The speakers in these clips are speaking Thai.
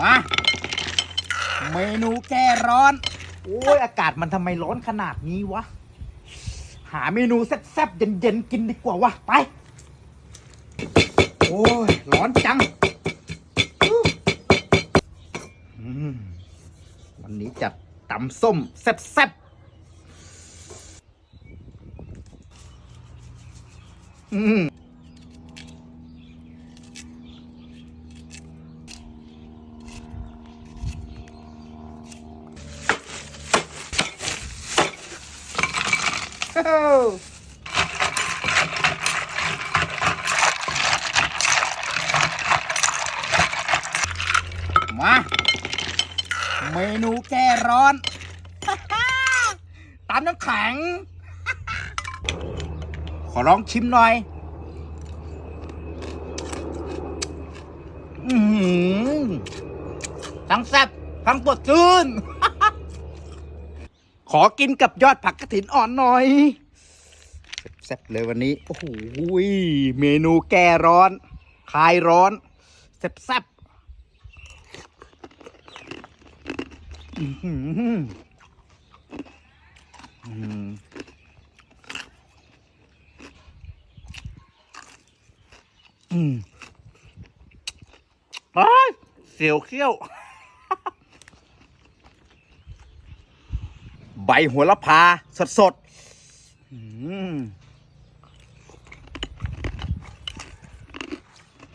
มาเมนูแก้ร้อน โอ้ยอากาศมันทำไมร้อนขนาดนี้วะ หาเมนูแซ่บๆเย็นๆกินดีกว่าวะ ไป โอ้ย ร้อนจังอันนี้จัดตำส้มแซ่บๆอืม โอ้โห มา เมนูแก้ร้อน ตามน้ำแข็ง ขอลองชิมหน่อย อือหือทั้งแซ่บทั้งปวดชื่น ขอกินกับยอดผักกระถินอ่อนหน่อยแซ่บๆเลยวันนี้ โอ้โหยเมนูแก้ร้อน คลายร้อนแซ่บๆอื้อหืออืมอืมอ้ายเสียวเขี้ยว ใบหัวละพา สดๆอืม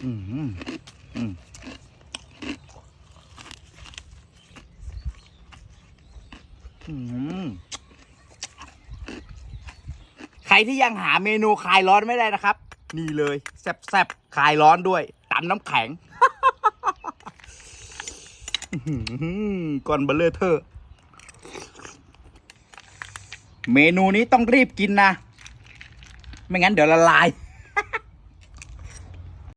อืมอืมใครที่ยังหาเมนูคลายร้อนไม่ได้นะครับ นี่เลยแซ่บๆคลายร้อนด้วยตำน้ำแข็งก้อนเบลเลอร์เทอร์ เมนูนี้ต้องรีบกินนะ ไม่งั้นเดี๋ยวละลาย